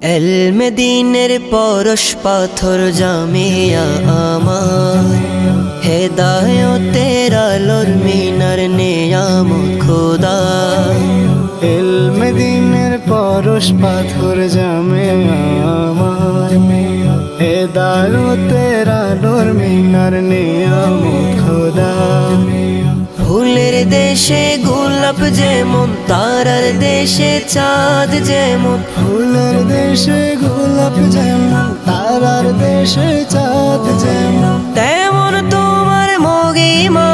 এলমেদিনের পরশ পাথর জামিয়া আমার। হেদায়তের আলোর মিনার নেয়াম খোদা। এলমেদিনের পরশ পাথর জামে আমার। হেদায়তের আলোর মিনার নিয়ম খোদা। ফুলের দেশে গোলাপ যেমন তারার দেশে চাঁদ যেমন। ফুলের দেশে গোলাপ যেমন তারার দেশে চাঁদ যেমন। তেমন তোমার মগিমা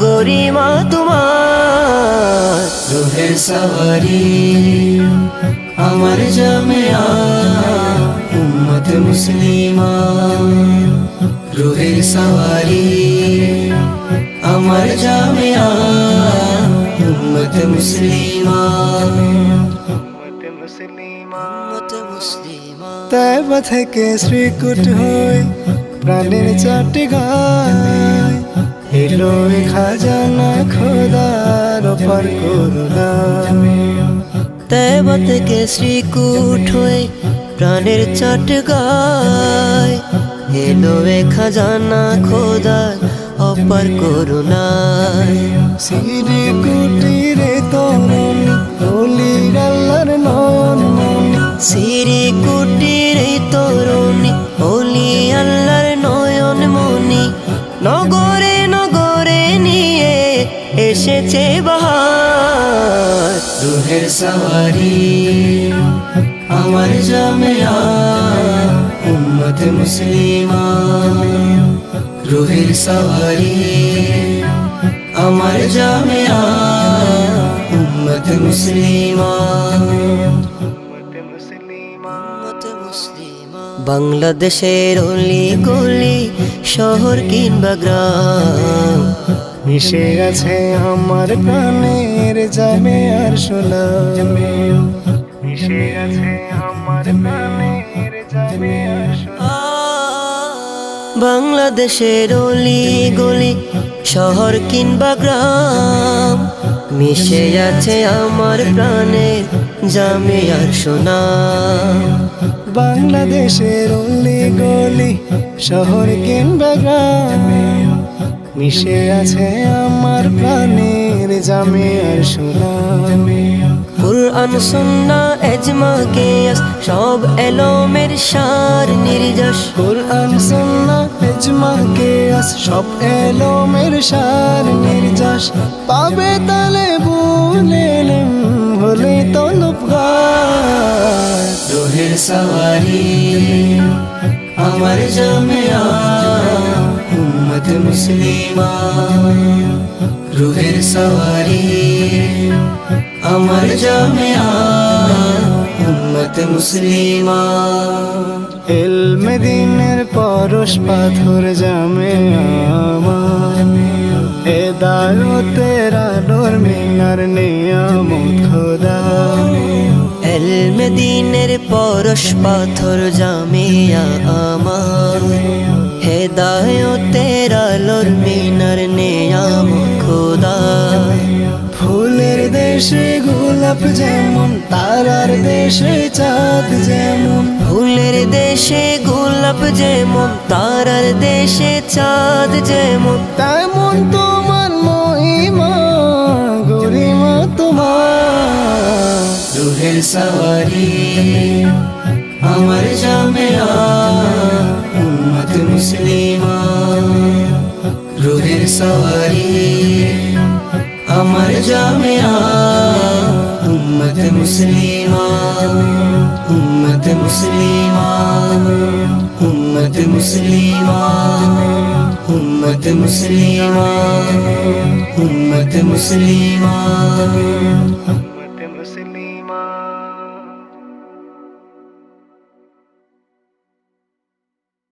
গরিমা তোমার। রুহের সওয়ারি আমার জামিয়া উম্মত মুসলিমা। রুহের সওয়ারি আমার জামিয়া। উম্মত মুসলিমা উম্মত মুসলিমা তাইবা থেকে শ্রীকুট হই প্রাণের চারটি গায় এলো খাজানা খোদার অপার করুণা থেকে শ্রীকুট হয়ে প্রাণের চট গায় এলো খাজানা খোদার অপার করুণায়। সিরি কুটিরে তরুণ বলির আল্লাহর নন সিরি কুটির তরুণী হলি আল্লাহর নয়ন মনি। নগরে নগরে নিয়ে এসেছে বাহার। রুহের সওয়ারি, আমার জামিয়া, উম্মত মুসলিমা। রুহের সওয়ারি আমার জামিয়া উম্মত মুসলিমা। বাংলাদেশের অলি গলি শহর কিংবা গ্রাম। মিশে আছে আমার প্রাণের জামে আর সোনাম মিশে আছে আমার প্রাণের জামে আর বাংলাদেশের অলি গলি শহর কিংবা গ্রাম মিশে আছে আমার প্রাণের জামিয়ার সোনা। বাংলাদেশের অলি গলি শহর কিংবা গ্রাম মিশে আছে আমার প্রাণের জামে আর সোনাম কুরআন সুন্না এজমা কেয়াস সব এলোমের সার নির্যাস। কোরআন সুন্না ইজমা কেয়াস সব এলো মের সার নির্যাস। পাবে তালে বুলেলেম হলে তলব রোহের সওয়ারি, আমার জামিয়া উম্মত মুসলিমা। রুহের সওয়ারি, আমার জামিয়া উম্মত মুসলিমা। পরশ পাথর জামে আমার। এ দায়তের ডোর মিনার নিয়ামত খোদা। এলমেদিনের পরশ পাথর জামিয়া আমার। হেদায়তের দেশে গোলাপ যেমন তারার দেশে চাঁদ যেমন। ফুলের দেশে গোলাপ যেমন তারার দেশে চাঁদ যেমন। তেমন তোমার মহিমা গরিমা তোমার। রুহের সওয়ারি আমার জামিয়া উম্মত মুসলিমা। রুহের সওয়ারি আমার জামিয়া উম্মত মুসলিমা উম্মত মুসলিমা উম্মত মুসলিমা উম্মত মুসলিমা উম্মত মুসলিমা